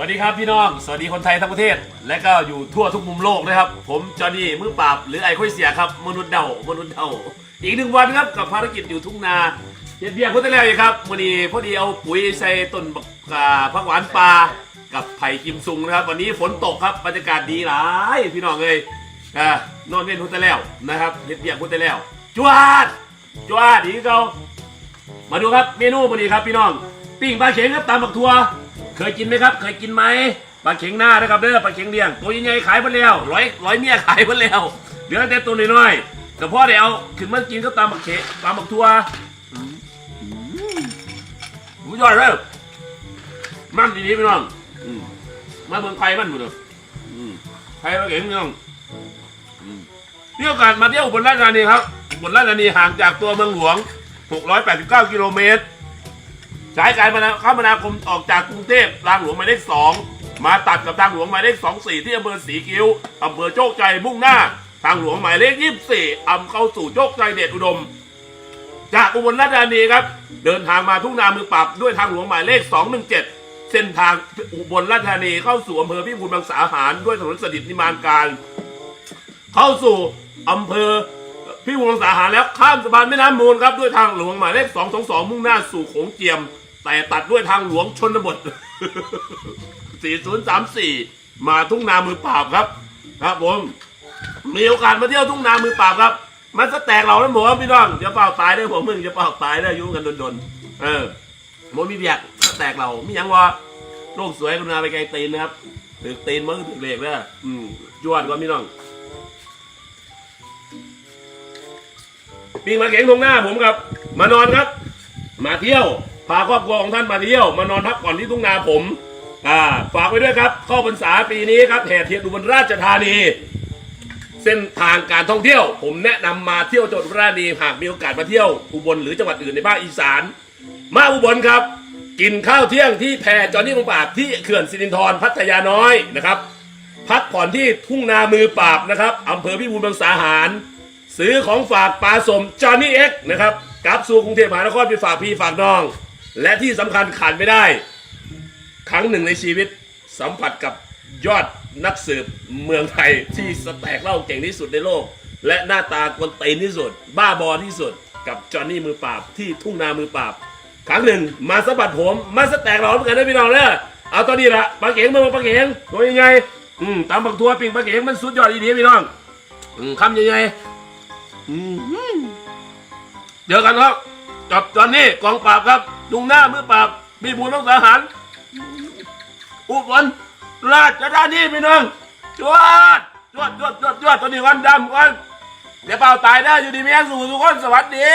วัสดีครับพี่น้อง สวัสดีคนไทยทั้งประเทศ และก็อยู่ทั่วทุกมุมโลกนะครับ ผมจอห์นนี่มือปราบหรือไอ้ค่อยเสียครับมนุษย์เดามนุษย์เดาอีกหนึ่งวันครับกับภารกิจอยู่ทุ่งนาเฮ็ดเบียร์คนที่แล้วอีกครับวันนี้พอดีเอาปุ๋ยใส่ต้นบักอ่าผักหวานปลากับไผ่กิมซุงนะครับ วันนี้ฝนตกครับบรรยากาศดีหลายพี่น้องเลยอ่านอนเล่นคนที่แล้วนะครับเฮ็ดเบียร์คนที่แล้วจวดจวดดีเขามาดูครับเมนูวันนี้ครับพี่น้องปิ้งปลาเข็งครับตามบักทัว เคยกินไหมครับ เคยกินไหมปลาเข็งหน้านะครับเด้อปลาเข็งเลี้ยงตัวใหญ่ๆขายไปแล้วร้อยร้อยเมียขายไปแล้วเหลือแต่ตัวน้อยๆแต่พ่อได้เอาขึ้นมากินก็ตามบักเขตามบักทัวอืมอืมหูยอดเลยมันดีๆพี่น้องอืมมาเมืองไทยมันหมดเลยไทยปลาเข็งพี่น้องอืมมีโอกาสมาเที่ยวบนราชธานีครับบนราชธานีห่างจากตัวเมืองหลวง 689 กิโลเมตร สายการคมนาคมออกจากกรุงเทพทางหลวงหมายเลข2มาตัดกับทางหลวงหมายเลข24ที่อำเภอสีคิ้วอำเภอโชคชัยมุ่งหน้า ทางหลวงหมายเลข24อำเข้าสู่โชคชัยเดชอุดม จากอุบลราชธานีครับ เดินทางมาทุ่งนามือปราบด้วยทางหลวงหมายเลข217เจ็ดเส้นทางอุบลราชธานีเข้าสู่อำเภอพิบูลมังสาหารด้วยถนนสดิษฐ์นิมานการ เข้าสู่อำเภอพิบูลมังสาหารแล้วข้ามสะพานแม่น้ำมูลครับด้วยทางหลวงหมายเลข222มุ่งหน้าสู่โขงเจียม แต่ตัดด้วยทางหลวงชนบท 4034 มาทุ่งนามือปราบครับ ครับผม มีโอกาสมาเที่ยวทุ่งนามือปราบครับ มันสแตกเราแล้วผมพี่น้องจะเป่าตายได้ผมมึงจะเป่าตายได้ยุ่งกันดนๆเออมันมีเบียกสแตกเรามีหยังวะโลกสวยกรุณาไปไกลตีนนะครับถือตีนมันถือเหล็กเลยอืมจวดก่อนพี่น้องปีงมาเก่งตรงหน้าผมครับ มานอนครับ มาเที่ยว พาครอบครัวของท่านมาเที่ยว มานอนพักผ่อนที่ทุ่งนาผมอ่าฝากไว้ด้วยครับ เข้าพรรษาปีนี้ครับแห่เทียนอุบลราชธานี เส้นทางการท่องเที่ยว ผมแนะนำมาเที่ยวจังหวัดอุบลราชธานีหากมีโอกาสมาเที่ยวอุบลหรือจังหวัดอื่นในภาคอีสาน มาอุบลครับ กินข้าวเที่ยงที่แพจอห์นนี่มงปราบที่เขื่อนสิรินธรพัทยาน้อยนะครับ พักผ่อนที่ทุ่งนามือปราบนะครับอำเภอพิบูลมังสาหาร ซื้อของฝากปลาสมจอห์นนี่เอ็กนะครับกลับสู่กรุงเทพมหานครไปฝากพี่ฝากน้อง และที่สำคัญขาดไม่ได้ ครั้งหนึ่งในชีวิตสัมผัสกับยอดนักสืบเมืองไทยที่สแต็กเล่าเก่งที่สุดในโลก และหน้าตากวนตีนที่สุด บ้าบอที่สุด กับจอห์นนี่มือปราบที่ทุ่งนามือปราบ ครั้งหนึ่งมาสะบัดผมมาสแต็กเราเหมือนกันนะพี่น้องเนอะเอาตอนนี้ละปลาเก๋งมาปลาเก๋งตัวยังไงอืมตามบักทัวปิ่งปลาเก๋งมันสุดยอดอีเดียพี่น้องอืมคำยังไงอืมเดี๋ยวกันครับกับจอนนี่กองปราบครับ ลุงหน้ามือปราบมีบุญต้องสาหารอุบลราชธานีพี่น้องจวดจวดจวดจวดจวดตอนนี้วันดำก่อนเดี๋ยวเปล่าตายได้อยู่ดีมีแม่สู่ทุกคนสวัสดี